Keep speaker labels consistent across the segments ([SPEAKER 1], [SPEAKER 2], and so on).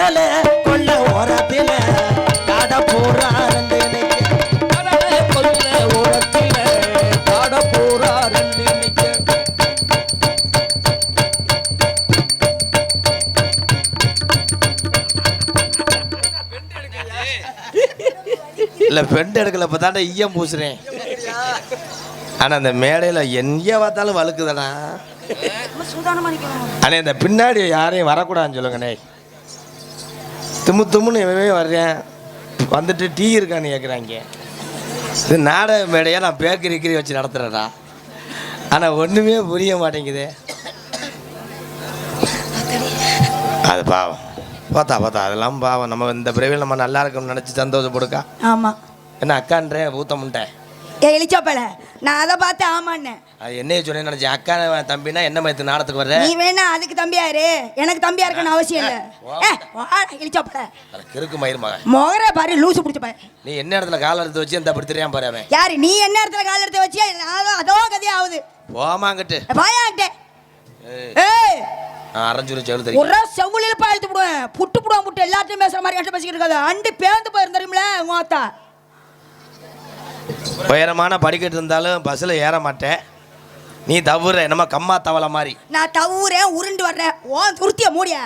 [SPEAKER 1] கடல கொள்ள ஓரத்தில காட பூரா ரெண்டு நிக்க.
[SPEAKER 2] கடலை கொல்ல ஓரத்தில காட போரா ரெண்டு நிக்க
[SPEAKER 1] இல்ல பெண்ட் எடுக்கல இப்போ தாண்டா ஈயம் பூசுறேன். ஆனா அந்த மேடையில எங்க பார்த்தாலும் வழுக்குதாடா. அண்ணே இந்த பின்னாடி யாரையும் வரக்கூடாதுன்னு சொல்லுங்கண்ணே. தும்மு தும்முன்னு இவன் வர்றேன். வந்துட்டு டீ இருக்கான்னு கேட்குறாங்க இது நாடக மேடையை? நான் பேக்கரி கீரி வச்சு நடத்துகிறேடா ஆனால் ஒன்றுமே புரிய மாட்டேங்குது. அது பாவம். பார்த்தா பார்த்தா அதெல்லாம் பாவம். நம்ம இந்த பிறவியில் நம்ம நல்லா இருக்கணும்னு நினச்சி சந்தோஷப்படுக்கா?
[SPEAKER 3] ஆமா.
[SPEAKER 1] என்ன அக்கான்றேன் ஊத்தமுட்டேன்
[SPEAKER 3] ஏ இழிச்சப்பல நான் அதை பார்த்து
[SPEAKER 1] அது என்னைய சொன்னேன்னு நினச்சேன். அக்கா தம்பினா என்ன மாதிரி நாடத்துக்கு வர்ற?
[SPEAKER 3] நீ வேணா அதுக்கு தம்பியாரு எனக்கு தம்பியா இருக்கணும் அவசியம் இல்ல. இழிச்சப்பல
[SPEAKER 1] கிறுக்கு மயிர் மகன்
[SPEAKER 3] முகர பாரு லூசு பிடிச்ச பாரு.
[SPEAKER 1] நீ என்ன இடத்துல கால் எடுத்து வச்சு அந்த அப்படி தெரியாம பாரு அவன்.
[SPEAKER 3] யாரு நீ என்ன இடத்துல கால் எடுத்து வச்சியா அதோ கதையா ஆகுது.
[SPEAKER 1] போமாங்கிட்டு
[SPEAKER 3] பாயாண்டே
[SPEAKER 1] ஏய், அரைஞ்சுரும் செவல் தெரியும்
[SPEAKER 3] ஒரு செவுலில் விடுவேன். புட்டு புடுவான் புட்டு. எல்லாத்தையும் பேசுற மாதிரி என்கிட்ட பேசிக்கிட்டு இருக்காது. அண்டு பேந்து போயிரு தெரியுமில உங்க ஆத்தா.
[SPEAKER 1] உயரமான படிக்கட்டு இருந்தாலும் பஸ்ஸில் ஏற மாட்டேன். நீ தவற என்னமா கம்மா தவளை மாதிரி.
[SPEAKER 3] நான் தவுறேன் உருண்டு வர்றேன். ஓ துருத்திய மூடிய.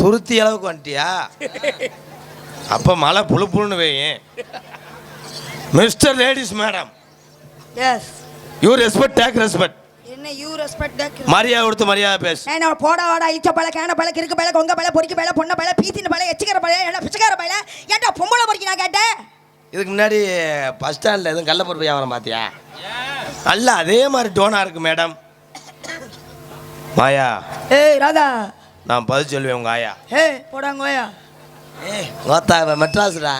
[SPEAKER 1] துருத்தி அளவுக்கு வந்துட்டியா? அப்போ மழை புழு புழுன்னு வேயும் mister ladies madam.
[SPEAKER 3] Yes
[SPEAKER 1] you respect take respect
[SPEAKER 3] என்ன யூ ரெஸ்பெக்ட்
[SPEAKER 1] மரியாதை கொடுத்து மரியாதை பேசு.
[SPEAKER 3] என்ன போட வாடா இச்ச பழ கேன பழ கிறுக்கு பழ கொங்க பழ பொறிக்கு பழ பொண்ண பழ பீத்தின பழ எச்சிக்கிற பழ என்ன பிச்சைக்கார பழ? ஏன்டா பொம்பளை பொறிக்கு நான் கேட்டேன்?
[SPEAKER 1] இதுக்கு முன்னாடி பஸ் ஸ்டாண்டில் எதுவும் கள்ளப்பருப்பு வியாபாரம் பார்த்தியா? அல்ல அதே மாதிரி டோனாக இருக்கு மேடம். மாயா.
[SPEAKER 3] ஏய் ராதா.
[SPEAKER 1] நான் பதில் சொல்லுவேன் உங்கள் ஆயா.
[SPEAKER 3] ஏய் போடாங்கோயா
[SPEAKER 1] ஏய் கோத்தா இவன் மெட்ராஸ்டா?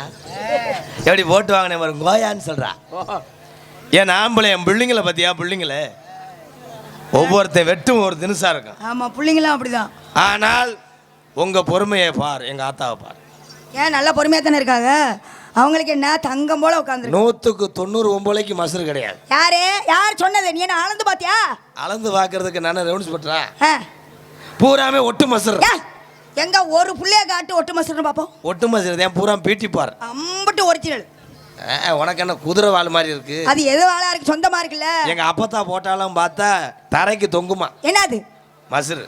[SPEAKER 1] எப்படி போட்டு வாங்கினேன் பாரு கோயான்னு சொல்கிறா ஏன் ஆம்பளை என் பிள்ளைங்கள பார்த்தியா பிள்ளைங்கள? ஒவ்வொருத்தன் வெட்டும் ஒரு தினுசா இருக்கும்.
[SPEAKER 3] ஆமா பிள்ளைங்களாம் அப்படிதான்.
[SPEAKER 1] ஆனால் உங்கள் பொறுமையை பார் எங்கள் ஆத்தாவை பார்.
[SPEAKER 3] ஏன் நல்லா பொறுமையா தானே இருக்காங்க? அவங்களுக்கு என்ன? தங்கம் போல உட்காந்துருக்கு
[SPEAKER 1] நூற்றுக்கு தொண்ணூறு ஒம்பளைக்கு மசரு கிடையாது.
[SPEAKER 3] யாரு? யார் சொன்னது? நீ என்ன ஆனந்து பாத்தியா?
[SPEAKER 1] அளந்து பார்க்கறதுக்கு நான் ரவுண்ட்ஸ்
[SPEAKER 3] ஆ.
[SPEAKER 1] பூராமே ஒட்டு மசர்.
[SPEAKER 3] எங்க ஒரு புள்ளைய காட்டு ஒட்டு மசுன்னு பாப்போம்.
[SPEAKER 1] ஒட்டு மசர் தான் பூரா பீட்டி பார்
[SPEAKER 3] அம்பட்டு ஒரிஜினல்.
[SPEAKER 1] உனக்கு என்ன குதிரை வால் மாதிரி இருக்கு?
[SPEAKER 3] அது எது வாழா இருக்கு? சொந்தமா இருக்குல்ல?
[SPEAKER 1] எங்க அப்பத்தா போட்டாலும் பார்த்தா தரைக்கு தொங்குமா?
[SPEAKER 3] என்னது?
[SPEAKER 1] மசரு.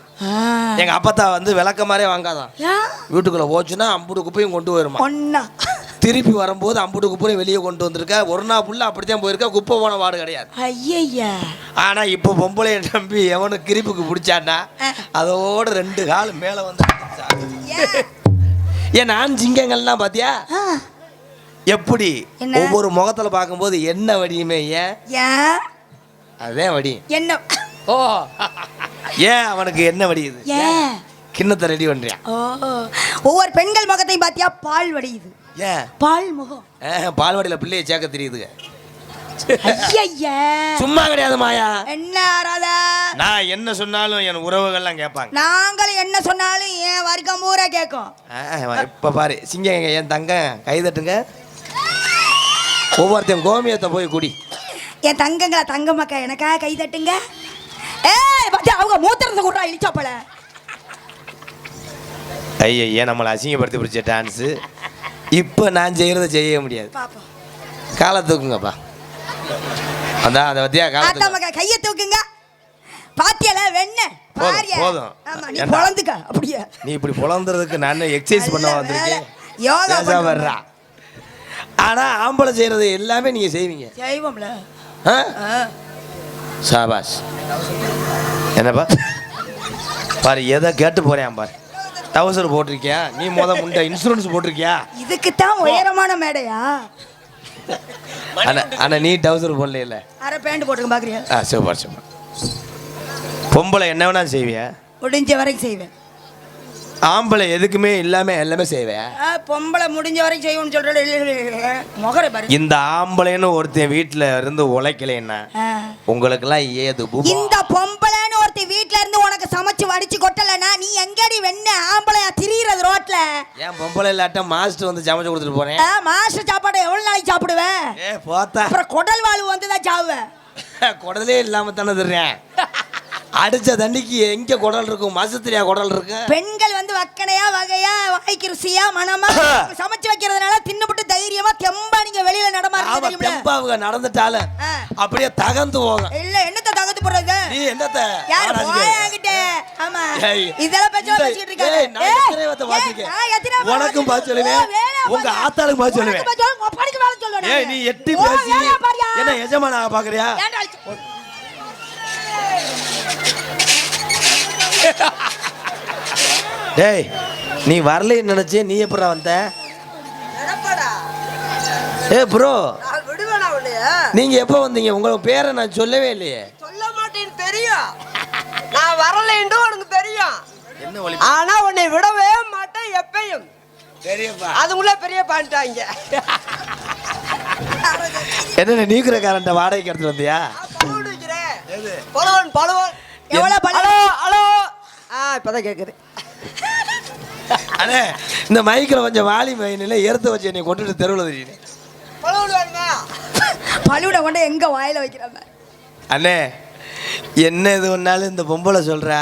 [SPEAKER 1] எங்க அப்பத்தா வந்து விளக்க மாதிரியே வாங்காதான். வீட்டுக்குள்ள போச்சுன்னா அம்புடு குப்பையும் கொண்டு வருமா
[SPEAKER 3] ஒன்னா
[SPEAKER 1] திருப்பி வரும்போது அம்புடு குப்பையும் வெளியே கொண்டு வந்திருக்க. ஒரு நாள் ஃபுல்லாக அப்படித்தான் போயிருக்க. குப்பை போன வாடு கிடையாது.
[SPEAKER 3] ஐயய்யா.
[SPEAKER 1] ஆனா இப்போ பொம்பளைய நம்பி எவனு கிரிப்புக்கு பிடிச்சான்னா அதோட ரெண்டு கால் மேல வந்து
[SPEAKER 3] ஏன்?
[SPEAKER 1] நான் சிங்கங்கள்லாம் பாத்தியா?
[SPEAKER 3] ஆ,
[SPEAKER 1] எப்படி? ஒவ்வொரு முகத்துல பார்க்கும்போது என்ன வடியுமே ஏன் அதே வடி.
[SPEAKER 3] என்ன?
[SPEAKER 2] ஓ.
[SPEAKER 1] ஏன் அவனுக்கு என்ன வடியுது
[SPEAKER 3] ஏன்
[SPEAKER 1] கிண்ணத்தை ரெடி பண்றியா?
[SPEAKER 3] ஓ. ஒவ்வொரு பெண்கள் முகத்தையும் பாத்தியா பால் வடியுது.
[SPEAKER 1] ஏன்?
[SPEAKER 3] பால் முகம்
[SPEAKER 1] ஆஹ், பால்வாடியில பிள்ளைய சேர்க்க தெரியுதுங்க
[SPEAKER 3] ஐயய்யா.
[SPEAKER 1] சும்மா கிடையாது மாயா.
[SPEAKER 3] என்ன ஆறாதா?
[SPEAKER 1] நான் என்ன சொன்னாலும் என் உறவுகள்லாம் கேட்பாங்க.
[SPEAKER 3] நாங்களும் என்ன சொன்னாலும் என் வர்க்கம் பூரா கேட்கும்.
[SPEAKER 1] ஆஹ், இப்ப பாரு சிங்க என் தங்க கை தட்டுங்க. ஒவ்வொருத்தன் கோமியத்தை போய் குடி.
[SPEAKER 3] என் தங்கங்களா தங்க மக்கா எனக்காக கை தட்டுங்க. ஏய் பாத்தியா அவங்க மூத்திரத்தை கூட இழிச்சாப்பல
[SPEAKER 1] ஐய நம்மளை அசிங்கப்படுத்தி பிடிச்ச டான்ஸு இப்போ நான் செய்கிறத செய்ய முடியாது. காலை தூக்குங்கப்பா. அதான் அதை காலத்துக்கு
[SPEAKER 3] மக்கா கையை தூக்குங்க. பாத்தியல வெண்ண
[SPEAKER 1] போதும்?
[SPEAKER 3] பொழந்துக்க அப்படியே.
[SPEAKER 1] நீ இப்படி புலந்துறதுக்கு நான் எக்ஸசைஸ் பண்ண வந்திருக்கேன்.
[SPEAKER 3] யோகா.
[SPEAKER 1] வர்றா. ஆனால் ஆம்பளை செய்கிறது எல்லாமே நீங்கள் செய்வீங்க.
[SPEAKER 3] செய்வோம்ல.
[SPEAKER 1] சாபாஸ் என்னப்பா? பாரு எதை கேட்டு போறேன் பாரு. டவுசர் போட்டிருக்கியா? நீ முத முண்டை இன்சூரன்ஸ் போட்டிருக்கியா?
[SPEAKER 3] இதுக்குத்தான் உயரமான மேடையா?
[SPEAKER 1] அண்ணா அண்ணா நீ டவுசர் போடல
[SPEAKER 3] அரை பேண்ட் போட்டுக்க பாக்குறியா?
[SPEAKER 1] ஆ சூப்பர் சூப்பர். பொம்பளை என்ன வேணாலும் செய்வியா?
[SPEAKER 3] முடிஞ்ச வரைக்கும் செய்வேன்.
[SPEAKER 1] ஆம்பளை எதுக்குமே இல்லாம எல்லாமே செய்வேன்
[SPEAKER 3] பொம்பளை முடிஞ்ச வரைக்கும் செய்வோம்னு சொல்ற முகரை பாரு.
[SPEAKER 1] இந்த ஆம்பளைன்னு ஒருத்தன் வீட்டுல இருந்து உழைக்கலைன்னா
[SPEAKER 3] ஆ.
[SPEAKER 1] உங்களுக்கெல்லாம் ஏது?
[SPEAKER 3] இந்த பொம்பளைன்னு ஒருத்தி வீட்ல இருந்து உனக்கு சமைச்சு வடிச்சு கொட்டலனா நீ எங்கடி வெண்ண ஆம்பளையா திரியிறது ரோட்ல?
[SPEAKER 1] ஏன் பொம்பளை இல்லாட்ட மாஸ்டர் வந்து சமைச்சு கொடுத்துட்டு போறேன்?
[SPEAKER 3] மாஸ்டர் சாப்பாடு எவ்வளவு நாளைக்கு சாப்பிடுவேன்
[SPEAKER 1] ஏ போத்தா.
[SPEAKER 3] அப்புறம் குடல் வாழ்வு வந்து தான் சாவுவேன்
[SPEAKER 1] குடலே இல்லாம தானே தர்றேன். அடிச்ச தண்ணிக்கு எங்க குடல் இருக்கும்? மாசத்துலயா குடல் இருக்கு?
[SPEAKER 3] பெண்கள் வந்து வக்கனையா வகையா வாய்க்கு ருசியா மனமா சமைச்சு வைக்கிறதுனால தின்னுபட்டு தைரியமா தெம்பா நீங்க வெளியில
[SPEAKER 1] தெம்பாவுக நடந்துட்டாலும்
[SPEAKER 3] ஆ.
[SPEAKER 1] அப்படியே தகந்து போகும்.
[SPEAKER 3] இல்ல என்னத்த தகத்து போடுறது?
[SPEAKER 1] நீ என்னத்த?
[SPEAKER 3] யார் போயாங்கிட்ட ஆமா. இதெல்லாம் பேச்சு பேசிட்டு இருக்காங்க
[SPEAKER 1] ஏய், நான் எத்தனை பேத்த பார்த்திருக்கேன். உனக்கும் பார்த்து சொல்லுவேன். உங்க ஆத்தாளுக்கு பார்த்து சொல்லுவேன்.
[SPEAKER 3] படிக்க வேலை சொல்லுவேன்.
[SPEAKER 1] ஏய் நீ எட்டி பேசி. என்ன எஜமானாக பாக்குறியா டேய் நீ வரலைன்னு நினைச்சே நீ எப்படா வந்த? ஏ ப்ரோ
[SPEAKER 4] நான் விடுவேனா உன்னைய?
[SPEAKER 1] நீங்க எப்போ வந்தீங்க? உங்க பேரை நான் சொல்லவே இல்லையே.
[SPEAKER 4] சொல்ல மாட்டேன்னு தெரியும். நான் வரலைன்னு உனக்கு தெரியும். ஆனா உன்னை விடவே மாட்டேன் எப்பயும்.
[SPEAKER 1] பெரியப்பா.
[SPEAKER 4] அதுக்குள்ள பெரிய பாண்டாங்க
[SPEAKER 1] என்ன நீக்குற காரண்ட வாடகைக்கு எடுத்துட்டு வந்தியா?
[SPEAKER 4] பலவன் பலவன்.
[SPEAKER 3] எவ்வளவு
[SPEAKER 4] ஹலோ ஹலோ. இப்பதான் கேக்குது.
[SPEAKER 1] அண்ணே இந்த மைக்கில் கொஞ்சம் வாலி மைனில் எடுத்து வச்சு என்னை கொண்டுட்டு தெருவில்
[SPEAKER 4] வேணுமா
[SPEAKER 3] பழுவிட கொண்டு எங்க வாயில வைக்கிறாங்க
[SPEAKER 1] அண்ணே என்ன இது ஒன்றாலும் இந்த பொம்பளை சொல்கிறா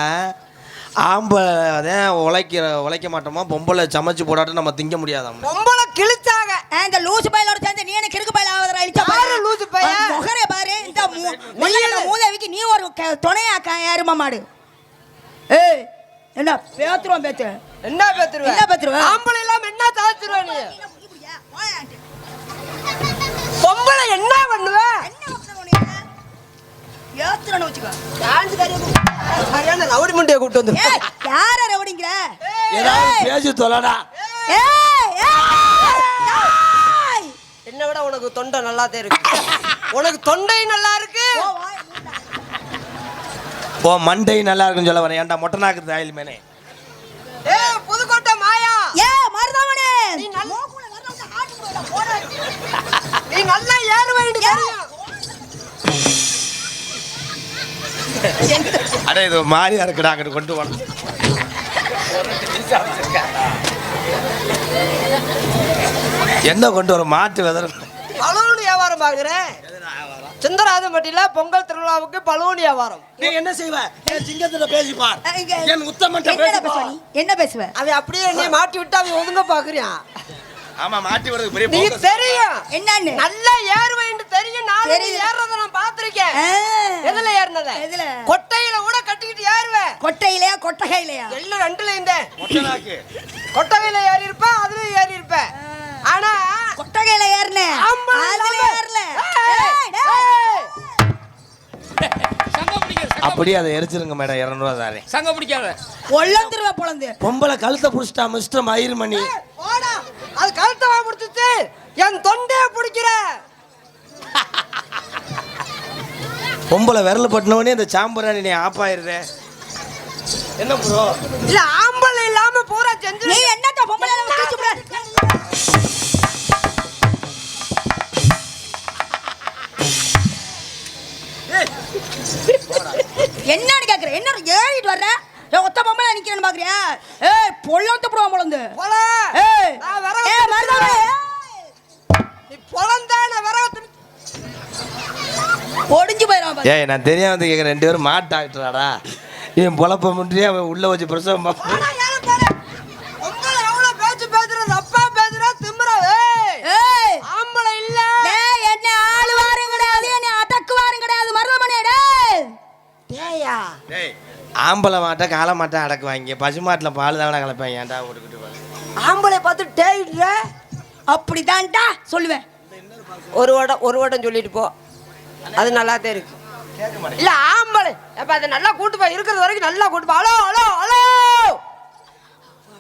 [SPEAKER 1] ஆம்பளை தான் உழைக்கிற உழைக்க மாட்டோமா? பொம்பளை சமைச்சு போடாட்டும் நம்ம திங்க முடியாதாம்.
[SPEAKER 4] பொம்பளை கிழிச்சாங்க.
[SPEAKER 3] இந்த லூசு பையலோட சேர்ந்து நீ என்ன கிறுக்கு பையல ஆவதரா இழுச்சா
[SPEAKER 4] யாரு லூசு பையன்?
[SPEAKER 3] முகரே பாரு. இந்த மு- முள்ளங்கண்ண மூதேவிக்கு நீ ஒரு க- துணையாக்கா யாருமா மாடு? ஏய் என்ன பேத்துருவோம் பேத்து?
[SPEAKER 4] என்ன பேத்துருவ?
[SPEAKER 3] என்ன பேத்துருவ?
[SPEAKER 4] ஆம்பளை இல்லாம என்ன தாத்துருவ நீ? பொம்பளை என்ன பண்ணுவ?
[SPEAKER 3] ஏத்துறன்னு வச்சுக்கோ.
[SPEAKER 4] டான்ஸ் சரியான ரவுடி முண்டைய கூட்டு வந்து.
[SPEAKER 3] ஏய் யார ரவுடிங்கிற?
[SPEAKER 1] ஏதாவது பேசி தொலைடா.
[SPEAKER 3] ஏய் ஏய்.
[SPEAKER 4] என்னை விட உனக்கு தொண்டை நல்லா இருக்கு. உனக்கு தொண்டை நல்லா இருக்கு.
[SPEAKER 3] ஓ
[SPEAKER 1] மண்டை நல்லா இருக்குன்னு சொல்ல வரேன். ஏன்டா மொட்டை நாக்கு தாயில் மேனே
[SPEAKER 4] ஏ புதுக்கோட்டை மாயா.
[SPEAKER 3] ஏய் மருதாமணி
[SPEAKER 4] நீ நல்ல- நீ நல்லா
[SPEAKER 1] அடே இது மாறியா இருக்குடா அங்கிட்டு கொண்டு போன என்ன கொண்டு வர மாட்டு வெதர்?
[SPEAKER 4] பலூன் வியாபாரம் பாக்குறேன் சுந்தராஜம்பட்டியில பொங்கல் திருவிழாவுக்கு பலூன் வியாபாரம்.
[SPEAKER 1] நீ என்ன செய்வ? என் சிங்கத்துல பேசிப்பார் என்
[SPEAKER 3] நீ? என்ன பேசுவ?
[SPEAKER 4] அவன் அப்படியே என்னை மாட்டி விட்டு அவன் ஒதுங்க பாக்குறான்
[SPEAKER 1] ஆமா மாட்டி விடுறது பெரிய
[SPEAKER 4] நீ. தெரியும்.
[SPEAKER 3] என்னன்னு?
[SPEAKER 4] நல்லா ஏறுவேன்னு தெரியும். நான்
[SPEAKER 3] தெரியுது.
[SPEAKER 4] ஏறுறத நான் பாத்திருக்கேன். எதுல ஏறினத?
[SPEAKER 3] எதுல?
[SPEAKER 4] கொட்டையில கூட கட்டிக்கிட்டு ஏறுவேன்
[SPEAKER 3] கொட்டையிலையா கொட்டகையிலையா?
[SPEAKER 4] எள்ளு ரெண்டுல
[SPEAKER 1] நாக்கு.
[SPEAKER 4] கொட்டகையில ஏறி இருப்பேன் அதுலயும் ஏறி இருப்பேன் ஆனா
[SPEAKER 3] கொட்டகையில ஏறினேன்
[SPEAKER 1] அப்படியே அதை எரிச்சிருங்க மேடம் இரநூறுவா தாரே
[SPEAKER 2] சங்கம் பிடிக்காத.
[SPEAKER 3] பொழந்துருவ பொழந்து
[SPEAKER 1] பொம்பளை கழுத்தை புடிச்சிட்டா மிஸ்டர் மயிர் மணி
[SPEAKER 4] போடா. அது கழுத்தவா முடிச்சுச்சு என் தொண்டைய பிடிக்கிற.
[SPEAKER 1] பொம்பளை விரல் பட்டினவனே இந்த சாம்பராணி நீ ஆஃப் ஆயிருதே என்ன ப்ரோ
[SPEAKER 4] இல்ல ஆம்பளை இல்லாம பூரா
[SPEAKER 3] நீ
[SPEAKER 4] செஞ்சு
[SPEAKER 3] என்னத்த பொம்பளை என்னன்னு கேக்குற? என்ன ஏறிட்டு வர்ற? ஒத்த பொம்பளை நிக்கிறேன்னு பாக்குறியா? ஏய் பொள்ளந்து புடுவா ஏய்
[SPEAKER 4] நான் வர
[SPEAKER 3] ஏய் மருதாவே.
[SPEAKER 4] நீ பொழந்தா நான் வர
[SPEAKER 3] ஒடிஞ்சு போயிடும்
[SPEAKER 1] ஏய் நான் தெரியாம வந்து ரெண்டு பேரும் மாட்டு டாக்டராடா என் பொழப்ப முன்றியே அவன் உள்ள வச்சு பிரசவம் பார்ப்போம்
[SPEAKER 4] ஆம்பளை
[SPEAKER 1] மாட்டை காளை மாட்டை அடக்குவாங்க. பசு மாட்டில் பால் தானே கலப்பாங்க. ஏன்டா ஓட்டுக்கிட்டு பாரு
[SPEAKER 4] ஆம்பளை பார்த்து டேய்ன்ற
[SPEAKER 3] அப்படிதான்டா சொல்லுவேன்.
[SPEAKER 4] ஒரு வடம் ஒரு வடம் சொல்லிட்டு போ. அது நல்லாத்தே இருக்கு. இல்ல ஆம்பளை. அப்ப அதை நல்லா கூட்டு போ இருக்கிறது வரைக்கும் நல்லா கூட்டு போ. Hello hello hello!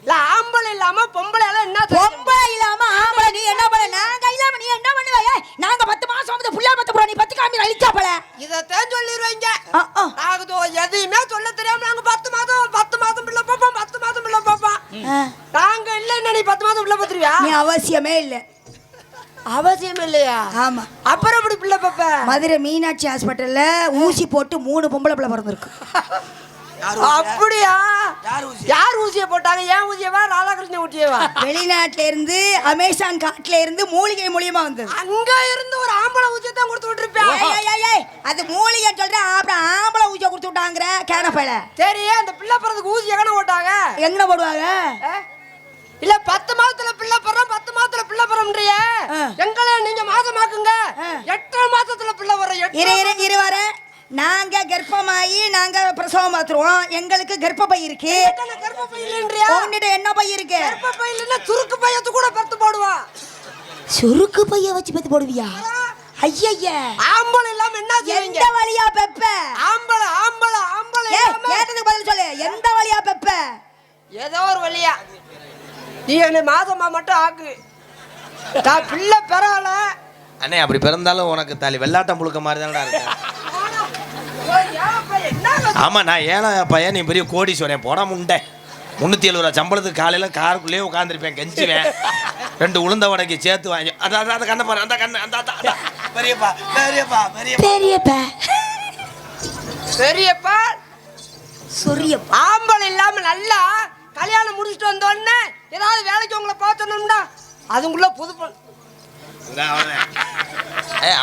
[SPEAKER 4] இல்ல ஆம்பளை இல்லாம பொம்பளை எல்லாம் என்ன?
[SPEAKER 3] பொம்பளை இல்லாம ஆம்பளை நீ என்ன பண்ண? நாங்க இல்லாம நீ என்ன பண்ணுவ? ஏய், நாங்க பத்து மாசம் வந்து புள்ளா பத்து போறோம். நீ பத்து காமி அழிச்சா போல?
[SPEAKER 4] இதத்தான் சொல்லிடுவீங்க
[SPEAKER 3] ஆ, ஆ.
[SPEAKER 4] நாங்க தோ- எதையுமே சொல்ல தெரியாம நாங்க பத்து மாதம் பத்து மாதம் பிள்ளை பார்ப்போம் பத்து மாதம் பிள்ளை பார்ப்போம்
[SPEAKER 3] ஆ,
[SPEAKER 4] நாங்க இல்லைன்னா நீ பத்து மாதம் பிள்ளை பார்த்துருவியா
[SPEAKER 3] நீ அவசியமே இல்ல.
[SPEAKER 4] அவசியம் இல்லையா?
[SPEAKER 3] ஆமா.
[SPEAKER 4] அப்புறம் எப்படி பிள்ளை பார்ப்ப
[SPEAKER 3] மதுரை மீனாட்சி ஹாஸ்பிட்டல்ல ஊசி போட்டு மூணு பொம்பளை பிள்ளை பிறந்திருக்கு.
[SPEAKER 4] அப்படியா? யார் ஊசியை? போட்டாங்க? ஏன் ஊசியவா ராதாகிருஷ்ணன் ஊட்டி ஊத்தியவா
[SPEAKER 3] வெளிநாட்டுல இருந்து அமேசான் காட்டுல இருந்து மூலிகை மூலியமா வந்தது.
[SPEAKER 4] அங்க இருந்து ஒரு ஆம்பளை ஊத்தியை தான் கொடுத்து விட்டுருப்பேன்
[SPEAKER 3] அது மூலிகை சொல்றேன் அப்புறம் ஆம்பளை ஊசியை கொடுத்து விட்டாங்கிற கேனப்பையில
[SPEAKER 4] சரி அந்த பிள்ளை பிறதுக்கு ஊசி எங்கன போட்டாங்க?
[SPEAKER 3] எங்க போடுவாங்க?
[SPEAKER 4] இல்ல பத்து மாதத்துல பிள்ளை பிறோம் பத்து மாதத்துல பிள்ளை பிறம்ன்றிய. எங்களை நீங்க மாசமாக்குங்க
[SPEAKER 3] ஆ.
[SPEAKER 4] எட்டரை மாசத்துல பிள்ளை வர
[SPEAKER 3] இரு இரு இரு வர. நாங்க கர்ப்பமாயி நாங்க பிரசவம் பார்த்துருவோம். எங்களுக்கு கர்ப்பப்பை இருக்கு.
[SPEAKER 4] கர்ப்பப்பை இல்லைன்றியா?
[SPEAKER 3] உன்கிட்ட என்ன பை இருக்கு?
[SPEAKER 4] கர்ப்பப்பை இல்லைன்னா சுருக்கு பையத்து கூட பெத்து போடுவா.
[SPEAKER 3] சுருக்கு பைய வச்சு பத்தி போடுவியா? ஐயய்ய
[SPEAKER 4] ஆம்பளை இல்லாம என்ன செய்வீங்க?
[SPEAKER 3] எந்த வழியா பெப்ப?
[SPEAKER 4] ஆம்பளை ஆம்பளை ஆம்பளை
[SPEAKER 3] கேட்டதுக்கு பதில் சொல்லு. எந்த வழியா பெப்ப?
[SPEAKER 4] ஏதோ ஒரு வழியா. நீ என்னை மாசமா மட்டும் ஆக்கு. நான் பிள்ளை பெறல
[SPEAKER 1] அண்ணே அப்படி பிறந்தாலும் உனக்கு தாலி வெள்ளாட்டம் புழுக்க மாதிரி தானடா இருக்கு.
[SPEAKER 4] என்ன
[SPEAKER 1] ஆமா நான் ஏழை பையன் நீ பெரிய கோடீஸ்வரன். போட முண்டை. முந்நூற்றி எழுபது ரூபா சம்பளத்துக்கு காலையில் காருக்குள்ளேயே உட்காந்துருப்பேன் கெஞ்சுவேன். ரெண்டு உளுந்த வடைக்கு சேர்த்து வாங்கி அந்த அந்த அந்த கண்ணை பாரு அந்த கண்ணு அந்த. பெரியப்பா பெரியப்பா பெரியப்பா.
[SPEAKER 3] பெரியப்ப.
[SPEAKER 4] பெரியப்பா.
[SPEAKER 3] சொரியப்பா.
[SPEAKER 4] ஆம்பளை இல்லாம நல்லா கல்யாணம் முடிச்சுட்டு வந்தோடனே ஏதாவது வேலைக்கு உங்களை பார்த்தோம்னா அதுக்குள்ள புது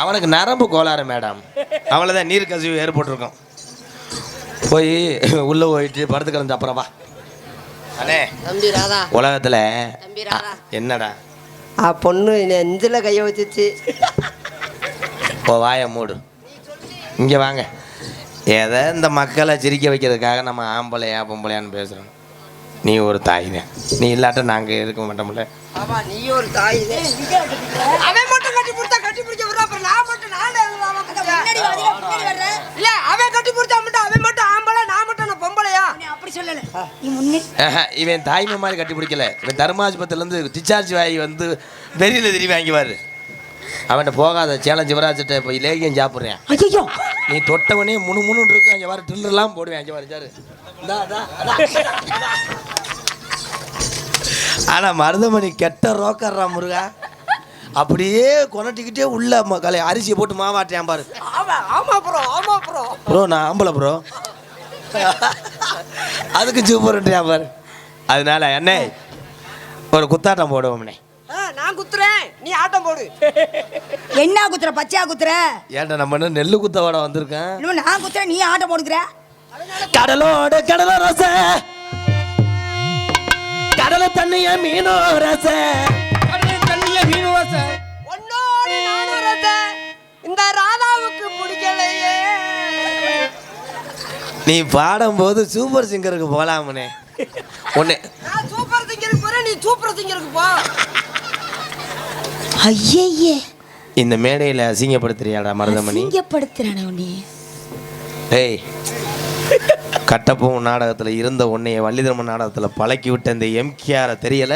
[SPEAKER 1] அவனுக்கு நரம்பு கோளாறு மேடம். அவ்வளோதான் நீர் கசிவு ஏற்பட்டிருக்கும் போய் உள்ளே போயிட்டு படுத்து கிடந்த அப்புறம் வா. அண்ணே
[SPEAKER 4] தம்பி ராதா.
[SPEAKER 1] உலகத்தில்
[SPEAKER 4] தம்பி ராதா.
[SPEAKER 1] என்னடா?
[SPEAKER 4] ஆ பொண்ணு நெஞ்சில கைய வச்சுச்சு.
[SPEAKER 1] இப்போ வாயை மூடு. இங்கே வாங்க. ஏதோ இந்த மக்களை சிரிக்க வைக்கிறதுக்காக நம்ம ஆம்பளையா பொம்பளையான்னு பேசுகிறோம் நீ ஒரு தாய் தான் நீ இல்லாட்ட நாங்கள் இருக்க மாட்டோம்ல
[SPEAKER 4] ஆமா நீ ஒரு தாய் அவன் மட்டும் கட்டி பிடிச்சா கட்டி பிடிச்ச விடுறா அப்புறம் நான் மட்டும் நான்
[SPEAKER 3] முன்னாடி வாதில பின்னாடி வர்ற.
[SPEAKER 4] இல்ல அவன் கட்டி பிடிச்சா மட்டும் அவன் மட்டும் ஆம்பளை நான் மட்டும் நான் பொம்பளையா?
[SPEAKER 3] நீ அப்படி சொல்லல.
[SPEAKER 1] இவன் தாய்மை மாதிரி கட்டி பிடிக்கல. இவன் தர்மாஸ்பத்திரிலேருந்து டிஸ்சார்ஜ் ஆகி வந்து வெளியில் திரும்பி வாங்கிவார். அவன்கிட்ட போகாத சேலம் சிவராஜ்கிட்ட போய் லேகியம் சாப்பிட்றேன்.
[SPEAKER 3] ஐயோ
[SPEAKER 1] நீ தொட்டவனே முணு முணுன்னு இருக்கு. அங்கே வர ட்ரில்லர்லாம் போடுவேன். அங்கே வர சாரு இந்தா, இதா, இதா. ஆனா மருதமணி கெட்ட ரோக்கர்றா முருகா. அப்படியே கொனட்டிக்கிட்டே உள்ள மக்களை அரிசியை போட்டு மாவாட்டேன் பாரு.
[SPEAKER 4] ஆமா ஆமா ப்ரோ ஆமா ப்ரோ
[SPEAKER 1] ப்ரோ நான் ஆம்பளை ப்ரோ அதுக்கு சூப்பர்ன்றியா பாரு. அதனால அண்ணே ஒரு குத்தாட்டம் போடுவோம்னே
[SPEAKER 4] நான் குத்துறேன். நீ ஆட்டம் போடு.
[SPEAKER 3] என்ன குத்துற? பச்சையா குத்துற?
[SPEAKER 1] ஏன்டா நம்ம என்ன நெல்லு குத்த வட வந்திருக்கேன்.
[SPEAKER 3] நான் குத்துற நீ ஆட்டம் போடுக்கிற?
[SPEAKER 1] கடலோட கடல ரச. கடல தண்ணிய மீனோ ரச.
[SPEAKER 2] தண்ணிய
[SPEAKER 4] ஒன்னோடு நானும் ரத்தம். இந்த ராதாவுக்கு பிடிக்கலையே.
[SPEAKER 1] நீ பாடும்போது சூப்பர் சிங்கருக்கு போலாமனே. ஒன்று
[SPEAKER 4] நான் சூப்பர் சிங்கருக்கு போறேன் நீ சூப்பர் சிங்கருக்கு போ.
[SPEAKER 1] இந்த மேடையில் அசிங்கப்படுத்துறியாடா மருதமணி?
[SPEAKER 3] அசிங்கப்படுத்துறானே நீ
[SPEAKER 1] ஏய் கட்டப்பூம் நாடகத்தில் இருந்த உன்னைய வள்ளிதர்மன் நாடகத்தில் பழக்கி விட்ட இந்த எம்கேஆரை தெரியல?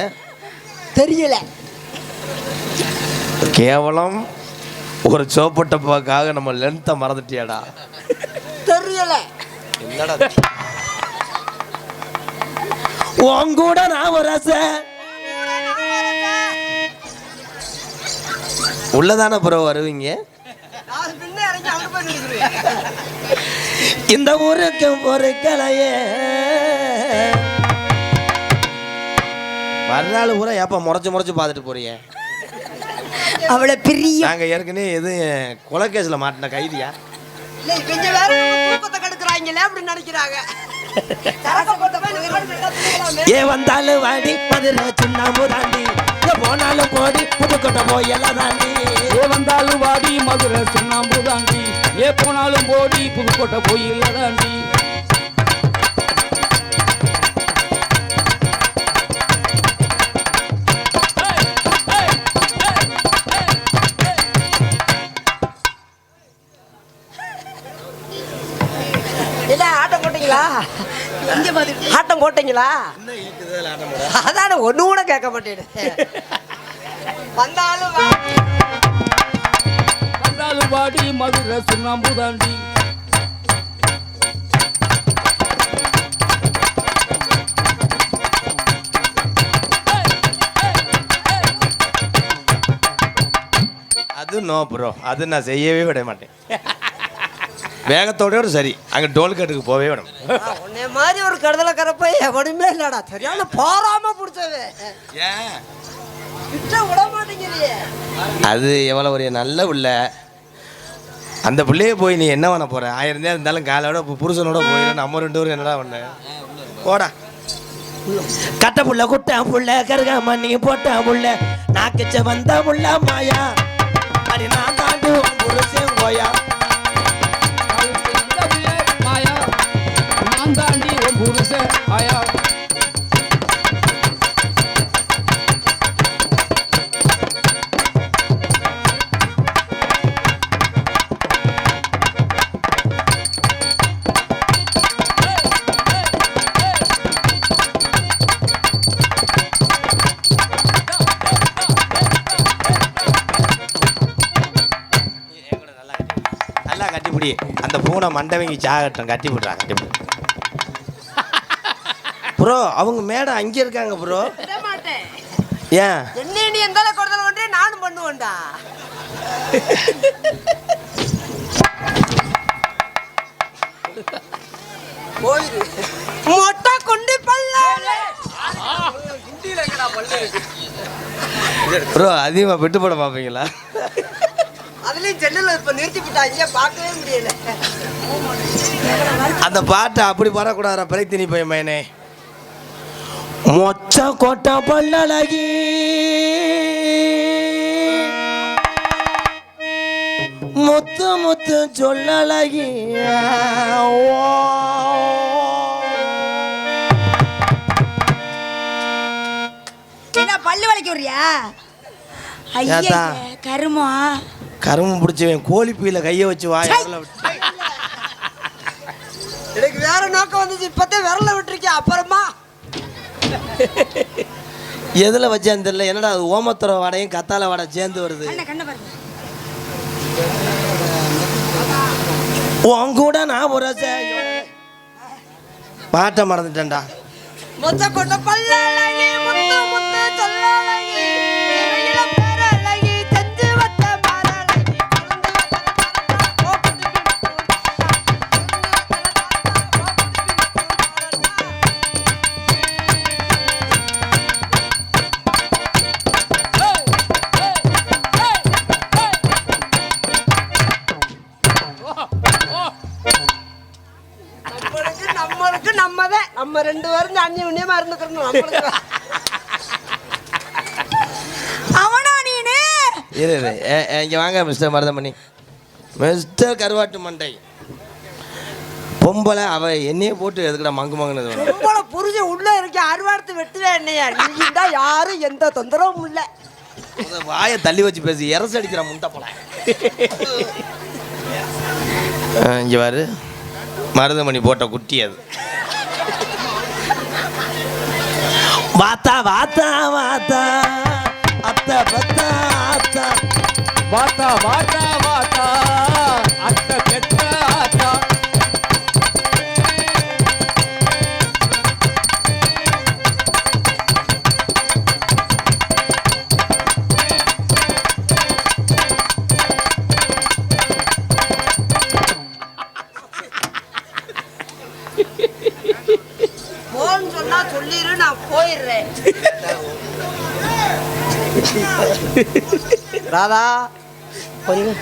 [SPEAKER 3] தெரியல.
[SPEAKER 1] கேவலம் ஒரு சோப்பட்டப்பாக்காக நம்ம லென்த்தை மறந்துட்டியாடா?
[SPEAKER 4] தெரியல.
[SPEAKER 1] என்னடா உன் கூட நான் ஒரு ஆசை. உள்ளதானே ப்ரோ வருவீங்க? இந்த ஊருக்கு பொறுக்கலையே. மறுநாள் பூரா ஏப்பா முறைச்சு முறைச்சு பார்த்துட்டு போறீங்க
[SPEAKER 3] அவளை பிரிய
[SPEAKER 1] நாங்க ஏற்கனவே எது கொலை கேஸ்ல மாட்டின கைதியா?
[SPEAKER 4] அப்படின்னு நினைக்கிறாங்க.
[SPEAKER 1] ஏ வந்தாலும் வாடி பதிர சுண்ணாம்பு தாண்டி ஏ போனாலும் போடி புதுக்கோட்டை போய் எல்லாம் தாண்டி.
[SPEAKER 2] ஏ வந்தாலும் வாடி மதுரை சுண்ணாம்பு தாண்டி ஏ போனாலும் போடி புதுக்கோட்டை கோயில் தாண்டி
[SPEAKER 4] இல்ல ஆட்டம் போட்டீங்களா?
[SPEAKER 3] இங்க பாத்து
[SPEAKER 4] ஆட்டம் போட்டீங்களா? அதான ஒண்ணு கூட கேட்க மாட்டேன் வந்தாலும்
[SPEAKER 2] வந்தாலும் வாடி மதுரை சுண்ணாம்பு தாண்டி.
[SPEAKER 1] அது நோ ப்ரோ அது நான் செய்யவே விட மாட்டேன். வேகத்தோடயோடு சரி. அங்கே டோல்கேட்டுக்கு போவே வேணும்
[SPEAKER 4] உன்னை மாதிரி ஒரு கடுதலை கரப்பை எவனுமே இல்லடா. சரியான பாராம பிடிச்சவன்
[SPEAKER 1] ஏன்?
[SPEAKER 4] கிட்ட விட மாட்டேங்கிறியே.
[SPEAKER 1] அது எவ்வளோ ஒரு நல்ல புள்ள அந்த பிள்ளைய போய் நீ என்ன பண்ண போற? ஆயிரம் தான் இருந்தாலும் காலோட புருஷனோட போயிடும் நம்ம ரெண்டு பேரும் என்னடா பண்ண? போடா. கட்ட புள்ள குட்ட புள்ள கருக மண்ணி போட்ட புள்ள நாக்குச்ச வந்த புள்ள மாயா. அடி நான் தாண்டு புருஷன் போயா கட்டிப்பிடி அந்த பூனை மண்டவங்கி சாகட்டும் கட்டி விடுறா கட்டிப்பிடி ப்ரோ அவங்க மேடம் அங்கே இருக்காங்க ப்ரோ. ஏன்?
[SPEAKER 4] என்ன நீ எந்த கொடுத்தல ஒன்றே நானும் பண்ணுவேன்டா. போயிரு. மொட்டை கொண்டு பல்ல
[SPEAKER 1] ப்ரோ அதிகமாக விட்டு போட பார்ப்பீங்களா?
[SPEAKER 4] அதுலயும் செல்லுல இப்ப நிறுத்தி விட்டாங்க. பார்க்கவே முடியல.
[SPEAKER 1] அந்த பாட்டை அப்படி பாடக்கூடாதா பிறைத்தினி பையன் மயனே மொச்ச கோட்டை பல்லழகி. முத்து முத்து சொல்லழகி.
[SPEAKER 3] என்ன பல்லு வளைக்க விடுறியா? ஐயா? கருமா.
[SPEAKER 1] கரும்பு பிடிச்சவன் கோழி பீல கையை வச்சு வாய்
[SPEAKER 4] எனக்கு வேற நோக்கம் வந்துச்சு இப்பத்தே விரல விட்டுருக்கேன் அப்புறமா?
[SPEAKER 1] எதில் வச்சேன்னு தெரியல. என்னடா அது ஓமத்துற வாடையும் கத்தாழை வாடை சேர்ந்து வருது. உன் கூட நான் ஒரு பாட்டை மறந்துட்டேன்டா.
[SPEAKER 4] நம்ம ரெண்டு பேரும் அண்ணி உண்ணியமா இருந்துக்கணும் நம்மளுக்கு
[SPEAKER 3] அவனா நீனு?
[SPEAKER 1] இரு இங்க வாங்க மிஸ்டர் மருதமணி. மிஸ்டர் கருவாட்டு மண்டை. பொம்பளை அவ என்னையே போட்டு எதுக்குடா மங்கு மங்குனது?
[SPEAKER 4] பொம்பளை புருஷன் உள்ள இருக்க அருவாடுத்து வெட்டுவேன் என்னையா. யாரும் எந்த தொந்தரவும் இல்லை.
[SPEAKER 1] வாயை தள்ளி வச்சு பேசி. எரசு அடிக்கிற முண்டை போல. இங்கே பாரு. மருதமணி போட்ட குட்டி அது. வாத்தா வாத்தா வாத்தா. அத்த பத்தா அத்தா
[SPEAKER 2] வாத்தா வாத்தா வாத்தா.
[SPEAKER 4] ராதா கொஞ்சம்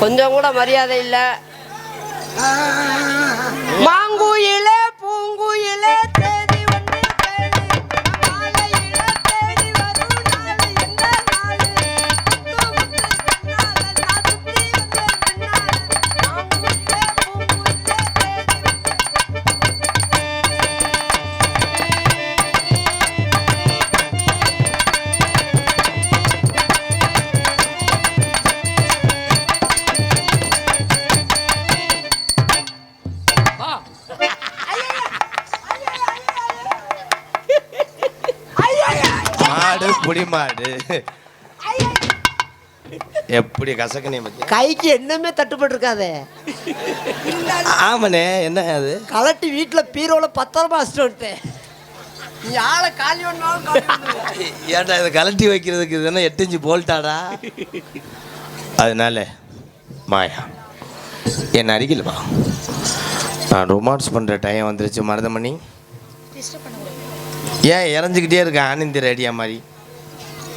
[SPEAKER 4] கொஞ்சம் கூட மரியாதை இல்லை.
[SPEAKER 1] மாடு புடி மாடு எப்படி கசக்கனே பத்தி
[SPEAKER 4] கைக்கு என்னமே தட்டுப்பட்டு இருக்காதே
[SPEAKER 1] ஆமாண்ணே என்ன அது?
[SPEAKER 4] கலட்டி வீட்டில் பீரோவில் பத்திரமா வச்சுட்டு வந்துட்டேன். நீ ஆளை காலி.
[SPEAKER 1] ஏன்டா இதை கலட்டி வைக்கிறதுக்கு இது என்ன எட்டு இஞ்சு போல்ட்டாடா? அதனால மாயா என் அருகில் வா. நான் ரொமான்ஸ் பண்ணுற டைம் வந்துருச்சு மருதமணி. ஏன் இறஞ்சிக்கிட்டே இருக்கேன் ஆனந்தி ரேடியா மாதிரி?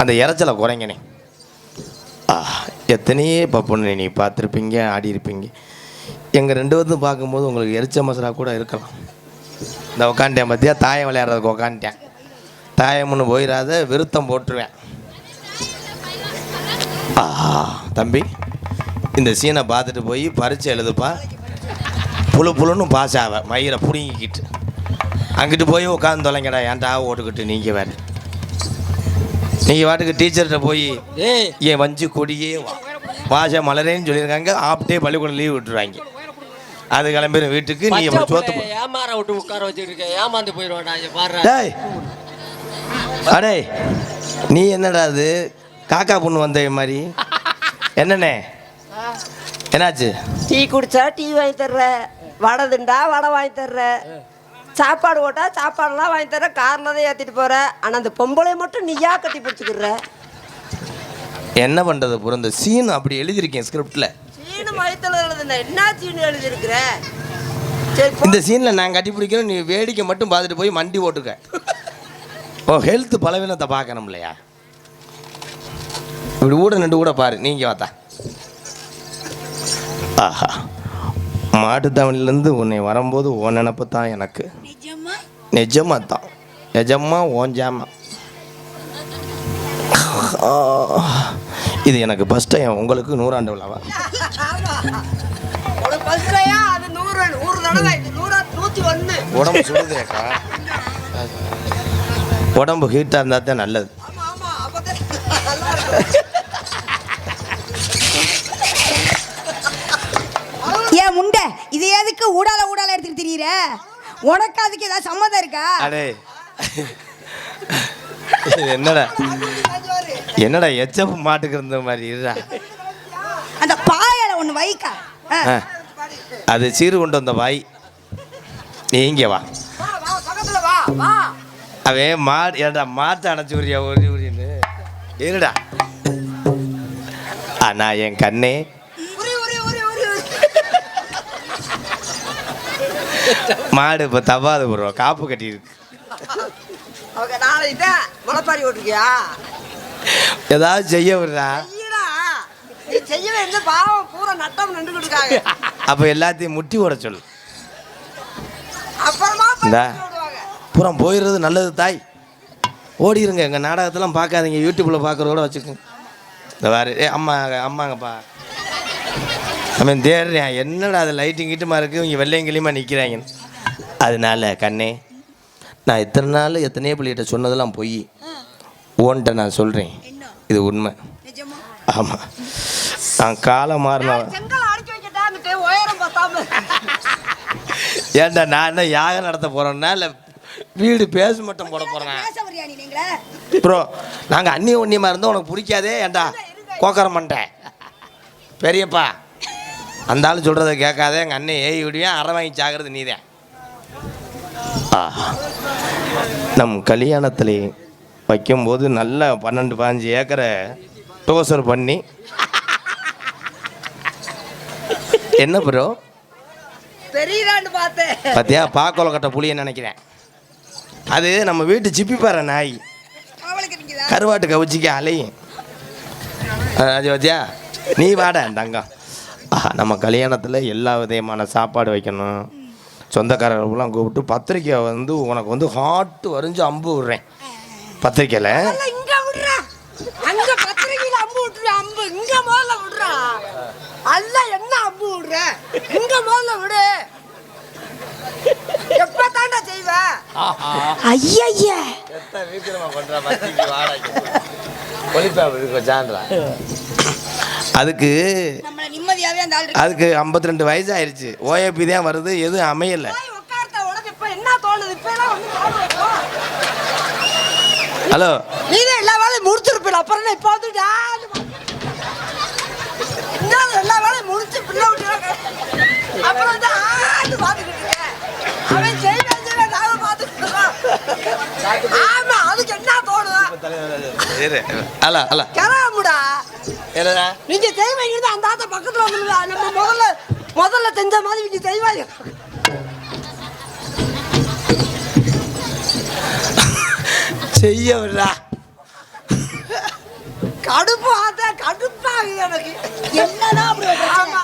[SPEAKER 1] அந்த இறைச்சலை குறைங்கண்ணே. ஆ எத்தனையே பப்புன்னு நீ பார்த்துருப்பீங்க ஆடி இருப்பீங்க எங்கள் ரெண்டு பேர்த்தும் பார்க்கும்போது உங்களுக்கு எரிச்ச மசாலா கூட இருக்கலாம். இந்த உக்காண்டேன் பார்த்தியா தாயம் விளையாடுறதுக்கு உக்காந்துட்டேன். தாயம்னு போயிடாத விருத்தம் போட்டுருவேன். ஆஹா தம்பி இந்த சீனை பார்த்துட்டு போய் பரீட்சை எழுதுப்பா. புழு புழுன்னு பாஸ் ஆவ மயிரை பிடுங்கிக்கிட்டு. அங்கிட்டு போய் உட்காந்து தொலைங்கடா ஏன்டா ஓட்டுக்கிட்டு நீங்கள் வேறு? நீங்கள் வாட்டுக்கு டீச்சர்கிட்ட போய்
[SPEAKER 2] ஏய்.
[SPEAKER 1] ஏன் வஞ்சி கொடியே வா. வாச மலரேன்னு சொல்லியிருக்காங்க. ஆஃப் டே பள்ளிக்கூடம் லீவ் விட்டுருவாங்க. அது கிளம்பிடும் வீட்டுக்கு. நீ இப்படி சோத்து
[SPEAKER 5] ஏமாற விட்டு உட்கார வச்சுட்டு இருக்க ஏமாந்து போயிடுவாடா இங்க பாரு.
[SPEAKER 1] டேய். அடே நீ என்னடா அது? காக்கா பொண்ணு வந்த மாதிரி. என்னண்ணே? என்னாச்சு?
[SPEAKER 4] டீ குடிச்சா டீ வாங்கி தர்ற. வடை திண்டா வடை வாங்கி தர்ற. சாப்பாடு ஓட்டா சாப்பாடுலாம் வாங்கி தர்ற காரில் தான் ஏற்றிட்டு போற. ஆனால் அந்த பொம்பளை மட்டும் நீயா கட்டி பிடிச்சிக்கிற
[SPEAKER 1] என்ன பண்ணுறது புறம் இந்த சீன் அப்படி எழுதியிருக்கேன் ஸ்கிரிப்டில்
[SPEAKER 4] சீனு மயத்தில் எழுதுன என்ன சீனு எழுதியிருக்கிற? சரி போ.
[SPEAKER 1] இந்த சீனில் நான் கட்டி பிடிக்கிறேன் நீ வேடிக்கை மட்டும் பார்த்துட்டு போய் மண்டி ஓட்டுக்க. ஓ ஹெல்த் பலவீனத்தை பார்க்கணும் இல்லையா? இப்படி ஊட நின்று கூட பாரு நீங்கள் வாத்தா. ஆஹா. மாட்டுத்தாவணிலேருந்து உன்னை வரும்போது உன் நினப்பு தான் எனக்கு.
[SPEAKER 3] நிஜமா?
[SPEAKER 1] நிஜமா தான் நிஜமா ஓஞ்சாமா இது எனக்கு ஃபஸ்ட் டைம் உங்களுக்கு நூறாண்டு விழாவா? உடம்பு சுடுதேக்கா உடம்பு ஹீட்டாக இருந்தால் தான் நல்லது.
[SPEAKER 3] திரியிற உனக்கு அதுக்கு ஏதாவது சம்மந்தம் இருக்கா?
[SPEAKER 1] அடே. என்னடா? என்னடா எச்சப்பு மாட்டுக்கு இருந்த மாதிரி இருடா?
[SPEAKER 3] அந்த பாயல ஒண்ணு வைக்கா.
[SPEAKER 1] அது சீறு கொண்டு வந்த வாய். நீ இங்கே வா. அவன் மாடு ஏடா மாட்டை அணைச்சி விடுறியா ஒரு உரின்னு இருடா. அண்ணா என் கண்ணே. மாடு இப்போ தவாது ப்ரோ காப்பு கட்டியிருக்கு
[SPEAKER 4] முளைப்பாரி ஓட்டிருக்கியா
[SPEAKER 1] ஏதாவது செய்ய விடுறா?
[SPEAKER 4] செய்யவே என்ன பாவம் பூரா நட்டம் நின்றுக்கிட்டு இருக்காங்க
[SPEAKER 1] அப்போ எல்லாத்தையும் முட்டி ஓட சொல்லு.
[SPEAKER 4] அப்புறமா
[SPEAKER 1] புறம் போயிடுறது நல்லது தாய். ஓடிருங்க எங்கள் நாடகத்தெல்லாம் பார்க்காதீங்க. யூடியூப்பில் பார்க்குறத கூட வச்சுக்கோங்க. இந்த வேறு ஏ அம்மா அம்மாங்கப்பா. அவன் தேடுறேன். என்னடா அது லைட்டிங் கிட்டுமா இருக்குது இவங்க வெள்ளையங்கிலியமாக நிற்கிறாங்க அதனால கண்ணே நான் இத்தனை நாள் எத்தனையோ பிள்ளைகிட்ட சொன்னதெல்லாம் பொய். ஓன்ட்ட நான் சொல்கிறேன் இது உண்மை. ஆமாம் நான் காலம் மாறின ஏன்டா நான் என்ன யாகம் நடத்த போகிறேன்னா இல்லை வீடு பேச மட்டும் போட போகிறேன் ப்ரோ நாங்கள் அந்நிய ஒன்னியமாக இருந்தால் உனக்கு பிடிக்காதே ஏன்டா கோக்கரம் பண்ணிட்டேன் பெரியப்பா அந்த ஆள் சொல்கிறத கேட்காதே எங்கள் அண்ணன் ஏய் விடுவேன் அரை வாங்கி சாகிறது நீதான் நம் கல்யாணத்தில் வைக்கும்போது நல்லா பன்னெண்டு பதினஞ்சு ஏக்கரை டோசர் பண்ணி. என்ன ப்ரோ
[SPEAKER 4] பெரியதான்னு பார்த்தேன்.
[SPEAKER 1] பார்த்தியா பாக்கோலக்கட்டை புளியன்னு நினைக்கிறேன். அது நம்ம வீட்டு சிப்பிப்பாறை நாய். கருவாட்டு கவுச்சிக்கு அலையும். அது பார்த்தியா நீ வாட தங்கம். நம்ம கல்யாணத்தில் எல்லா விதமான சாப்பாடு வைக்கணும். சொந்தக்காரர்கள்லாம் கூப்பிட்டு பத்திரிக்கை வந்து உனக்கு வந்து ஹாட்டு வரைஞ்சு அம்பு விடுறேன். பத்திரிக்கையில்?
[SPEAKER 4] இல்ல, இங்க விடுறா. அங்க பத்திரிகையில அம்பு விட்டுரு அம்பு. இங்க முதல்ல விடுறா. அல்ல என்ன அம்பு விடுற? இங்க முதல்ல விடு. எப்ப தாண்டா செய்வ
[SPEAKER 3] ஐயா
[SPEAKER 1] அதுக்கு
[SPEAKER 3] நம்மள நிம்மதியாவே அந்த ஆள் இருக்கு.
[SPEAKER 1] அதுக்கு ஐம்பத்தி ரெண்டு வயசு ஆயிடுச்சு ஓஏபி தான் வருது எதுவும் அமையலை.
[SPEAKER 4] தோணுது.
[SPEAKER 1] ஹலோ.
[SPEAKER 4] நீதான் எல்லா வேலையும் முடிச்சிருப்பில அப்புறம் என்ன இப்ப வந்து எல்லா வேலையும் முடிச்சு பிள்ளை அப்புறம் வந்து ஆண்டு பார்த்துக்கிட்டு இருக்க. அவன் செய்வேன் செய்வேன் நானும் பார்த்துக்கிட்டு இருக்கோம். ஆமா அதுக்கு என்ன தோணும்
[SPEAKER 1] இரு ஹலோ ஹலோ என்னடா?
[SPEAKER 4] நீங்க செய்வீங்க அந்த ஆத்த பக்கத்துல வந்துருந்தா நம்ம முதல்ல முதல்ல செஞ்ச மாதிரி இங்க செய்வாங்க
[SPEAKER 1] செய்ய விடா
[SPEAKER 4] கடுப்பு ஆத்தா கடுப்பாகுது எனக்கு.
[SPEAKER 3] என்னதான் அப்படி?
[SPEAKER 4] ஆமா.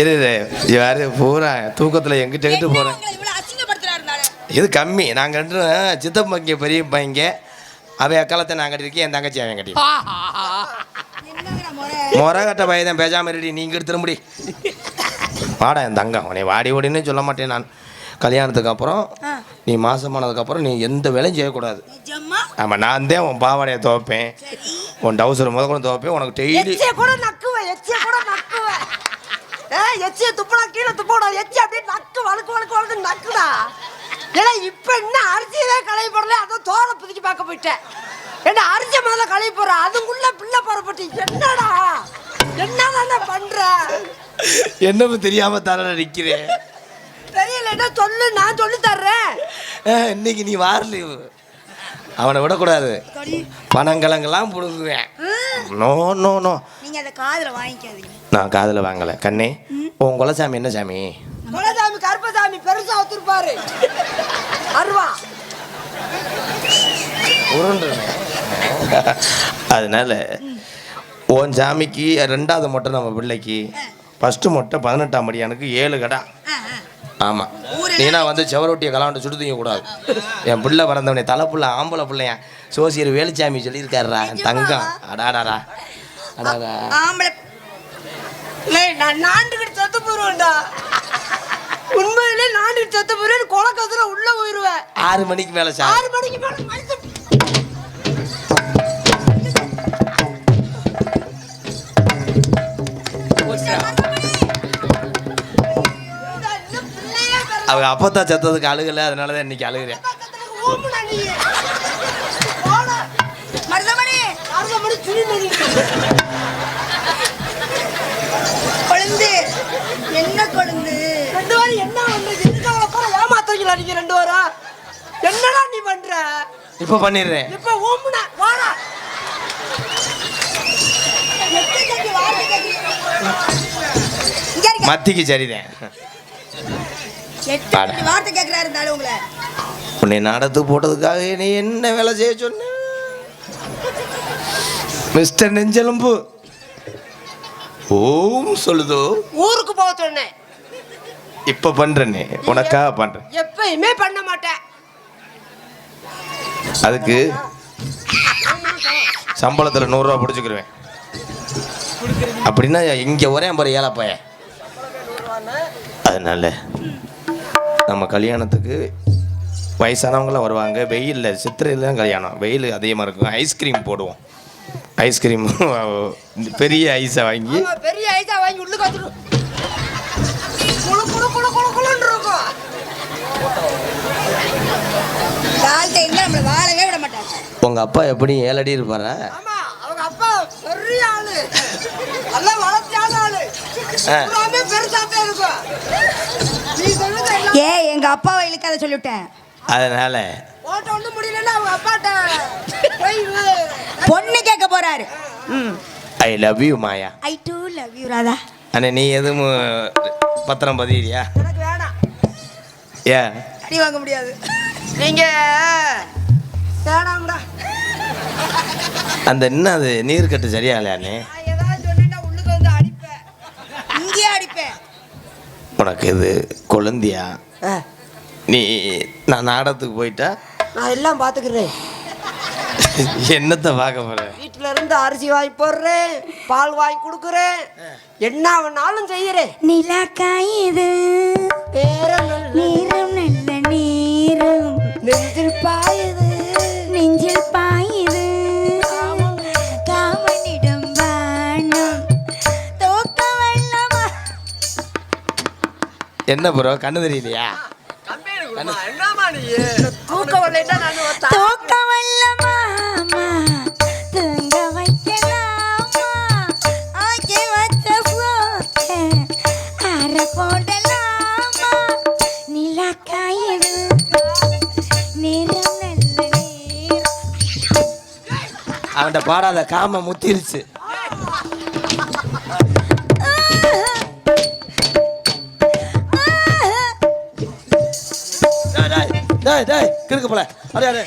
[SPEAKER 1] இரு யாரு? பூரா தூக்கத்தில் எங்கிட்ட எங்கிட்ட
[SPEAKER 3] நானு?
[SPEAKER 1] இது கம்மி. நாங்கள் ரெண்டு சித்தப்பங்க பெரிய பையங்க அவன் அக்காலத்தை நான் கட்டிருக்கேன் என் தங்கச்சி அவன் கட்டி
[SPEAKER 3] என்னங்கடா முறை?
[SPEAKER 1] முறை கட்ட பையன் தான் பேசாம ரெடி நீங்கள் எடுத்துட முடி வாடா என் தங்கம். உன்னை வாடி ஓடின்னு சொல்ல மாட்டேன் நான். கல்யாணத்துக்கு அப்புறம். நீ மாசமானதுக்கப்புறம் நீ எந்த வேலையும் செய்யக்கூடாது? ஆமாம் நான் தான் உன் பாவாடையை துவைப்பேன். உன் டவுசர் முத கூட துவைப்பேன். உனக்கு டெய்லி
[SPEAKER 4] கூட நக்குவேன் எச்சிய கூட நக்குவேன். எச்சிய துப்புனா கீழே துப்பக்கூடாது எச்சி அப்படியே நக்கு வழுக்கு வழுக்கு வழுக்கு நக்குடா. ஏன்னா இப்ப என்ன அரிசியவே களைய போடல அதுவும் தோலை புதுக்கி பார்க்க போயிட்டேன். என்ன அரிசி முதல்ல களைய போற அதுக்குள்ள பிள்ளை போறப்பட்டு என்னடா? என்னதானே பண்ற?
[SPEAKER 1] என்னமோ தெரியாம தர நிற்கிறேன்
[SPEAKER 4] தெரியல என்ன சொல்லு நான் சொல்லி தர்றேன்.
[SPEAKER 1] இன்னைக்கு நீ வாரல அவனை விடக்கூடாது.
[SPEAKER 3] கொடி.
[SPEAKER 1] பணங்கிழங்கெல்லாம் பிடுங்குவேன். No no no.
[SPEAKER 3] நீங்க அதை காதுல வாங்கிக்காதீங்க.
[SPEAKER 1] நான் காதில் வாங்கலை. கண்ணே உன் குலசாமி என்ன சாமி?
[SPEAKER 4] குலசாமி கருப்பசாமி பெருசா வச்சிருப்பாரு அருவா.
[SPEAKER 1] அதனால உன் சாமிக்கு ரெண்டாவது மொட்டை நம்ம பிள்ளைக்கு ஃபஸ்ட்டு மொட்டை பதினெட்டாம் படியானுக்கு ஏழு கடா. ஆமாம் நீனா வந்து செவரொட்டியை கலாண்டு சுடு தூங்க கூடாது என் பிள்ளை பிறந்தவனே தலை புள்ள ஆம்பளை பிள்ளையன் சோசியர் வேலுச்சாமி சொல்லியிருக்காருடா தங்கம். அடாடாடா. அடாடா.
[SPEAKER 4] உண்மையிலே நாண்டுகிட்டு செத்து போயிருவேன் கொலக்கத்துல உள்ள போயிருவேன்.
[SPEAKER 1] ஆறு மணிக்கு மேலே சார்.
[SPEAKER 4] ஆறு மணிக்கு மேல
[SPEAKER 1] அவங்க அப்பத்தான் செத்ததுக்கு அழுகலை அதனால தான் இன்னைக்கு அழுகிறேன்.
[SPEAKER 3] கொழுந்து. என்ன கொழுந்து?
[SPEAKER 4] ரெண்டு வாரம் என்ன பண்றது எதுக்கு அவளை ஏமாத்துறீங்களா நீங்க ரெண்டு வாரம் என்னடா நீ பண்ற?
[SPEAKER 1] இப்போ பண்ணிடுறேன்.
[SPEAKER 4] இப்ப ஊம்புன வாடா.
[SPEAKER 3] எத்தனை தட்டி
[SPEAKER 1] மத்திக்கு சரிதான். உன்னை நாடத்துக்கு போட்டதுக்காக நீ என்ன வேலை செய்ய சொன்ன? மிஸ்டர் நெஞ்செலும்பு. ஓம் சொல்லுதோ?
[SPEAKER 4] ஊருக்கு போக சொன்னேன்.
[SPEAKER 1] இப்ப பண்றேனே. உனக்காக பண்றேன்.
[SPEAKER 4] எப்பயுமே பண்ண மாட்டேன்.
[SPEAKER 1] அதுக்கு சம்பளத்தில் நூறுரூவா பிடிச்சிக்கிருவேன். அப்படின்னா இங்கே ஒரே பாரு ஏழை பையன். அதனால நம்ம கல்யாணத்துக்கு வயசானவங்களாம் வருவாங்க. வெயிலில் சித்திரையில் தான் கல்யாணம். வெயில் அதிகமாக இருக்கும். ஐஸ்கிரீம் போடுவோம். ஐஸ்கிரீம் பெரிய ஐஸை வாங்கி
[SPEAKER 4] பெரிய ஐசா வாங்கி உள்ளுக்கு இருக்கும்.
[SPEAKER 3] வாழ்க்கை இல்லை நம்மளை வாழவே விட மாட்டாங்க.
[SPEAKER 1] உங்கள் அப்பா எப்படி ஏழடி இருப்பாரா?
[SPEAKER 4] ஆமா அவங்க அப்பா பெரிய ஆளு. நல்லா வளர்த்தியான ஆளு.
[SPEAKER 1] ஆ.
[SPEAKER 4] எல்லாமே பெருசாத்தான் இருக்கும்.
[SPEAKER 3] எங்க அப்பாவை இழுக்காத சொல்லிவிட்டேன்.
[SPEAKER 1] அதனால்.
[SPEAKER 4] ஓட்ட முடியலன்னா அவங்க அப்பாட்ட.
[SPEAKER 3] பொண்ணு கேட்க போறாரு.
[SPEAKER 1] I love you Maya
[SPEAKER 3] I do love you Radha.
[SPEAKER 1] அண்ணே நீ எதுவும் பத்திரம் பதிவியா
[SPEAKER 4] எனக்கு வேணாம்.
[SPEAKER 1] ஏன்?
[SPEAKER 3] அடி வாங்க முடியாது.
[SPEAKER 4] நீங்க வேணாம்டா.
[SPEAKER 1] அந்த என்ன அது நீர் கட்டு சரியா இல்லையாண்ணே உனக்கு இது குழந்தையா நீ நான் நாடகத்துக்கு போயிட்டா?
[SPEAKER 4] நான் எல்லாம் பாத்துக்கிறேன்
[SPEAKER 1] என்னத்தை பார்க்க போறேன்
[SPEAKER 4] வீட்டுல இருந்து அரிசி வாங்கி போடுறேன் பால் வாங்கி கொடுக்குறேன். என்ன வேணாலும் செய்யறேன்.
[SPEAKER 3] நிலா காயுது
[SPEAKER 4] பேரம்
[SPEAKER 3] நீரம் நல்ல நீரம்.
[SPEAKER 4] நெஞ்சில் பாயுது.
[SPEAKER 3] நெஞ்சில் பாயுது.
[SPEAKER 1] என்ன ப்ரோ கண்ணு தெரியலையா?
[SPEAKER 4] தூக்க வரலைன்னா நான் ஒத்தா-
[SPEAKER 3] தோக்க வல்லமாமா தூங்க வைக்கலாமா ஆக்கி வச்ச சோக்க அற போடலாமா நிலா காயுது நேரம் நல்ல
[SPEAKER 1] அவன்கிட்ட பாடாத காம முத்திருச்சு. டேய் டேய் கிறுக்கு போல. அடே அடே.